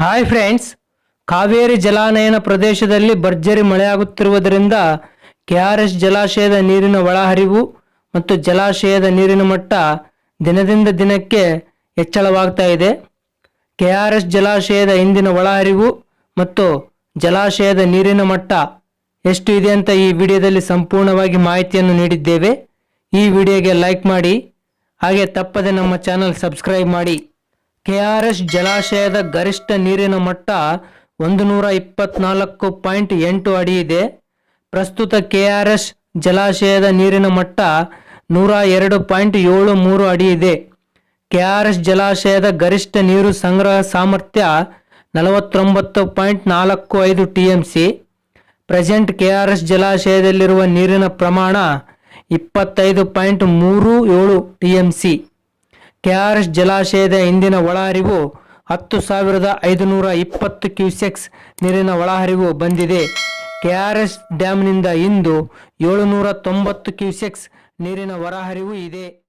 Hi friends, Kaveri ಜಲಾನಯನ ಪ್ರದೇಶದಲ್ಲಿ ಭರ್ಜರಿ ಮಳೆಯಾಗುತ್ತಿರುವುದರಿಂದ ಕೆ ಆರ್ ಎಸ್ ಜಲಾಶಯದ ನೀರಿನ ಒಳಹರಿವು ಮತ್ತು ಜಲಾಶಯದ ನೀರಿನ ಮಟ್ಟ ದಿನದಿಂದ ದಿನಕ್ಕೆ ಹೆಚ್ಚಳವಾಗ್ತಾ ಇದೆ. ಎಸ್ ಜಲಾಶಯದ ಇಂದಿನ ಒಳಹರಿವು ಮತ್ತು ಜಲಾಶಯದ ನೀರಿನ ಮಟ್ಟ ಎಷ್ಟು ಇದೆ ಅಂತ ಈ ವಿಡಿಯೋದಲ್ಲಿ ಸಂಪೂರ್ಣವಾಗಿ ಮಾಹಿತಿಯನ್ನು ನೀಡಿದ್ದೇವೆ. ಈ ವಿಡಿಯೋಗೆ ಲೈಕ್ ಮಾಡಿ, ಹಾಗೆ ತಪ್ಪದೆ ನಮ್ಮ ಚಾನಲ್ ಸಬ್ಸ್ಕ್ರೈಬ್ ಮಾಡಿ. ಕೆಆರ್ಎಸ್ ಜಲಾಶಯದ ಗರಿಷ್ಠ ನೀರಿನ ಮಟ್ಟ ಒಂದು ನೂರ ಇಪ್ಪತ್ನಾಲ್ಕು ಪಾಯಿಂಟ್ ಎಂಟು ಅಡಿ ಇದೆ. ಪ್ರಸ್ತುತ ಕೆಆರ್ಎಸ್ ಜಲಾಶಯದ ನೀರಿನ ಮಟ್ಟ ನೂರ ಎರಡು ಪಾಯಿಂಟ್ ಏಳು ಮೂರು ಅಡಿ ಇದೆ. ಕೆಆರ್ಎಸ್ ಜಲಾಶಯದ ಗರಿಷ್ಠ ನೀರು ಸಂಗ್ರಹ ಸಾಮರ್ಥ್ಯ ನಲವತ್ತೊಂಬತ್ತು ಪಾಯಿಂಟ್ ನಾಲ್ಕು ಐದು T M C present KRS ಜಲಾಶಯದಲ್ಲಿರುವ ನೀರಿನ ಪ್ರಮಾಣ ಇಪ್ಪತ್ತೈದು ಪಾಯಿಂಟ್ ಮೂರು ಏಳು ಟಿ ಎಂ ಸಿ ಕೆಆರ್ಎಸ್ ಜಲಾಶಯದ ಇಂದಿನ ಒಳಹರಿವು ಹತ್ತು ಸಾವಿರದ ಐದುನೂರ ಇಪ್ಪತ್ತು ಕ್ಯೂಸೆಕ್ಸ್ ನೀರಿನ ಒಳಹರಿವು ಬಂದಿದೆ. ಕೆಆರ್ಎಸ್ ಡ್ಯಾಮ್ನಿಂದ ಇಂದು ಏಳುನೂರ ತೊಂಬತ್ತು ಕ್ಯೂಸೆಕ್ಸ್ ನೀರಿನ ಹೊರಹರಿವು ಇದೆ.